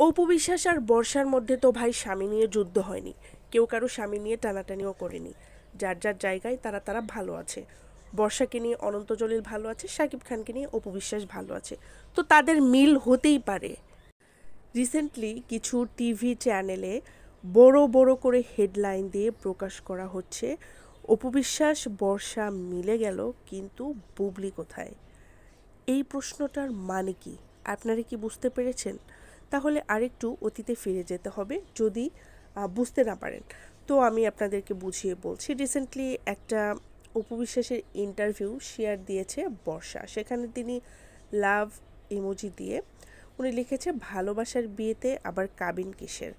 অপু বিশ্বাস আর বর্ষার মধ্যে তো ভাই স্বামী নিয়ে যুদ্ধ হয়নি। কেউ কারও স্বামী নিয়ে টানাটানিও করেনি। যার যার জায়গায় তারা তারা ভালো আছে। বর্ষাকে নিয়ে অনন্ত জলিল ভালো আছে শাকিব খানকে নিয়ে অপু বিশ্বাস ভালো আছে। তো তাদের মিল হতেই পারে। রিসেন্টলি কিছু টিভি চ্যানেলে বড় বড় করে হেডলাইন দিয়ে প্রকাশ করা হচ্ছে অপবিশ্বাস বর্ষা মিলে গেল, কিন্তু বুবলি কোথায়? এই প্রশ্নটার মানে কি? আপনারা কি বুঝতে পেরেছেন? তাহলে আরেকটু অতীতে ফিরে যেতে হবে যদি বুঝতে না পারেন। তো আমি আপনাদেরকে বুঝিয়ে বলছি রিসেন্টলি একটা উপবিশ্বাসের ইন্টারভিউ শেয়ার দিয়েছে বর্ষা। সেখানে তিনি লাভ ইমোজি দিয়ে উনি লিখেছে, ভালোবাসার বিয়েতে আবার কাবিন কিসের?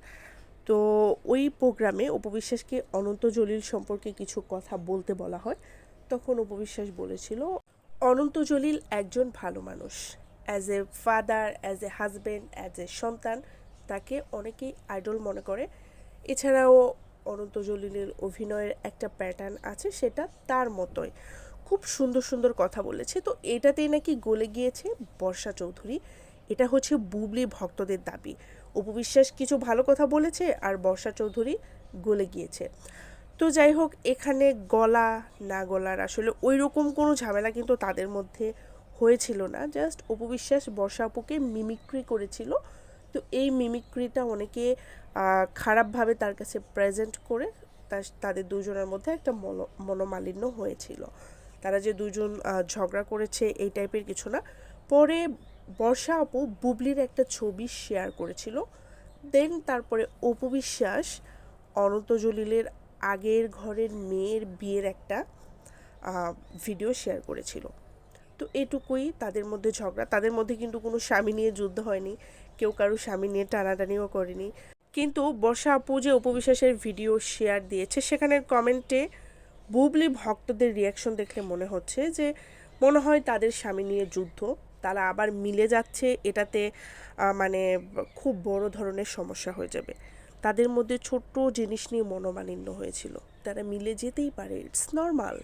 তো ওই প্রোগ্রামে উপবিশ্বাসকে অনন্ত জলিল সম্পর্কে কিছু কথা বলতে বলা হয়। তখন উপবিশ্বাস বলেছিল, অনন্ত জলিল একজন ভালো মানুষ। As a father as a husband as a সন্তান, তাকে অনেকেই আইডল মনে করে। এছাড়াও অনন্ত জলিলের অভিনয়ের একটা প্যাটার্ন আছে, সেটা তার মতোই। খুব সুন্দর সুন্দর কথা বলেছে। তো এটাতেই নাকি গলে গিয়েছে বর্ষা চৌধুরী। এটা হচ্ছে বুবলি ভক্তদের দাবি। উপবিশ্বাস কিছু ভালো কথা বলেছে আর বর্ষা চৌধুরী গলে গিয়েছে। তো যাই হোক, এখানে গলা না গলার আসলে ওই রকম কোনো ঝামেলা কিন্তু তাদের মধ্যে হয়েছিল না জাস্ট উপবিশ্বাস বর্ষা আপুকে মিমিক্রি করেছিল। তো এই মিমিক্রিটা অনেকে খারাপভাবে তার কাছে প্রেজেন্ট করে তাদের দুজনের মধ্যে একটা মনো মনোমালিন্য হয়েছিল। তারা যে দুজন ঝগড়া করেছে এই টাইপের কিছু না। পরে বর্ষা আপু বুবলির একটা ছবি শেয়ার করেছিল। দেন তারপরে অপু বিশ্বাস অনন্ত জলিলের আগের ঘরের মেয়ের বিয়ের একটা ভিডিও শেয়ার করেছিল। তো এটুকুই তাদের মধ্যে ঝগড়া। তাদের মধ্যে কিন্তু কোনো স্বামী নিয়ে যুদ্ধ হয়নি। কেউ কারও স্বামী নিয়ে টানাটানিও করেনি। কিন্তু বর্ষা আপু যে উপবিশ্বাসের ভিডিও শেয়ার দিয়েছে সেখানের কমেন্টে বুবলি ভক্তদের রিয়াকশন দেখলে মনে হচ্ছে যে, মনে হয় তাদের স্বামী নিয়ে যুদ্ধ। তারা আবার মিলে যাচ্ছে, এটাতে মানে খুব বড় ধরনের সমস্যা হয়ে যাবে। তাদের মধ্যে ছোট্ট জিনিস নিয়ে মনোমালিন্য হয়েছিল। তারা মিলে যেতেই পারে ইটস নর্মাল